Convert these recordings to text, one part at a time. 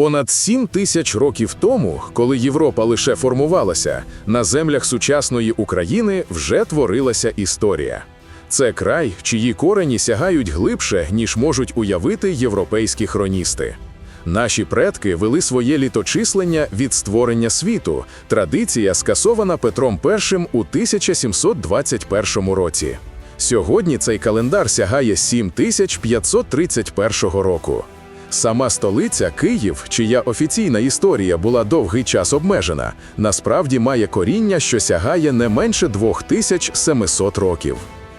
Понад 7 тисяч років тому, коли Європа лише формувалася, на землях сучасної України вже творилася історія. Це край, чиї корені сягають глибше, ніж можуть уявити європейські хроністи. Наші предки вели своє літочислення від створення світу, традиція скасована Петром І у 1721 році. Сьогодні цей календар сягає 7531 року. Сама столиця Київ, чия офіційна історія була довгий час обмежена, насправді має коріння, що сягає не менше 2700 років.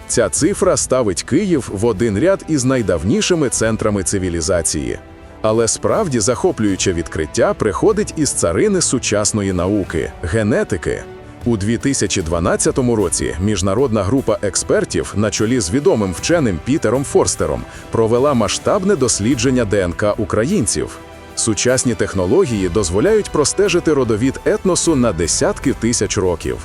Ця цифра ставить Київ в один ряд із найдавнішими центрами цивілізації. Але справді захоплююче відкриття приходить із царини сучасної науки генетики. У 2012 році міжнародна група експертів на чолі з відомим вченим Пітером Форстером провела масштабне дослідження ДНК українців. Сучасні технології дозволяють простежити родовід етносу на десятки тисяч років.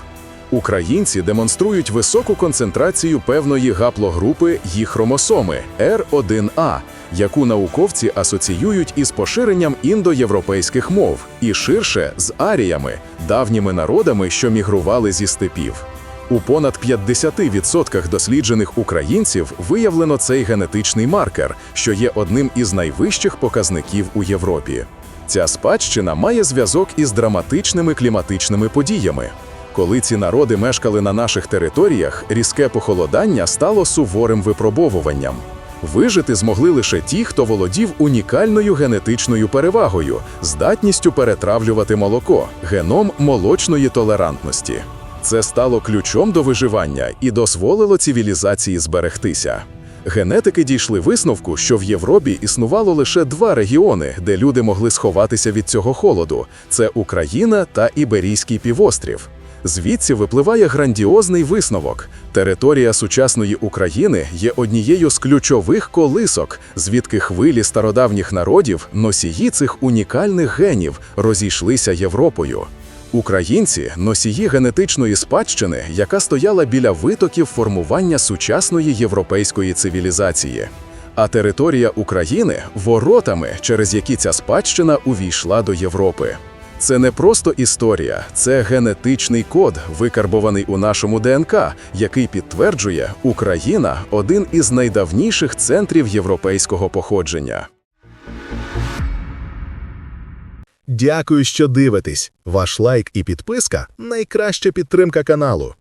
Українці демонструють високу концентрацію певної гаплогрупи їх хромосоми R1A, яку науковці асоціюють із поширенням індоєвропейських мов і ширше з аріями, давніми народами, що мігрували зі степів. У понад 50% досліджених українців виявлено цей генетичний маркер, що є одним із найвищих показників у Європі. Ця спадщина має зв'язок із драматичними кліматичними подіями. Коли ці народи мешкали на наших територіях, різке похолодання стало суворим випробовуванням. Вижити змогли лише ті, хто володів унікальною генетичною перевагою, здатністю перетравлювати молоко, геном молочної толерантності. Це стало ключом до виживання і дозволило цивілізації зберегтися. Генетики дійшли висновку, що в Європі існувало лише два регіони, де люди могли сховатися від цього холоду: це Україна та Іберійський півострів. Звідси випливає грандіозний висновок. Територія сучасної України є однією з ключових колисок, звідки хвилі стародавніх народів, носії цих унікальних генів, розійшлися Європою. Українці носії генетичної спадщини, яка стояла біля витоків формування сучасної європейської цивілізації. А територія України воротами, через які ця спадщина увійшла до Європи. Це не просто історія, це генетичний код, викарбований у нашому ДНК, який підтверджує, Україна один із найдавніших центрів європейського походження. Дякую, що дивитесь. Ваш лайк і підписка найкраща підтримка каналу.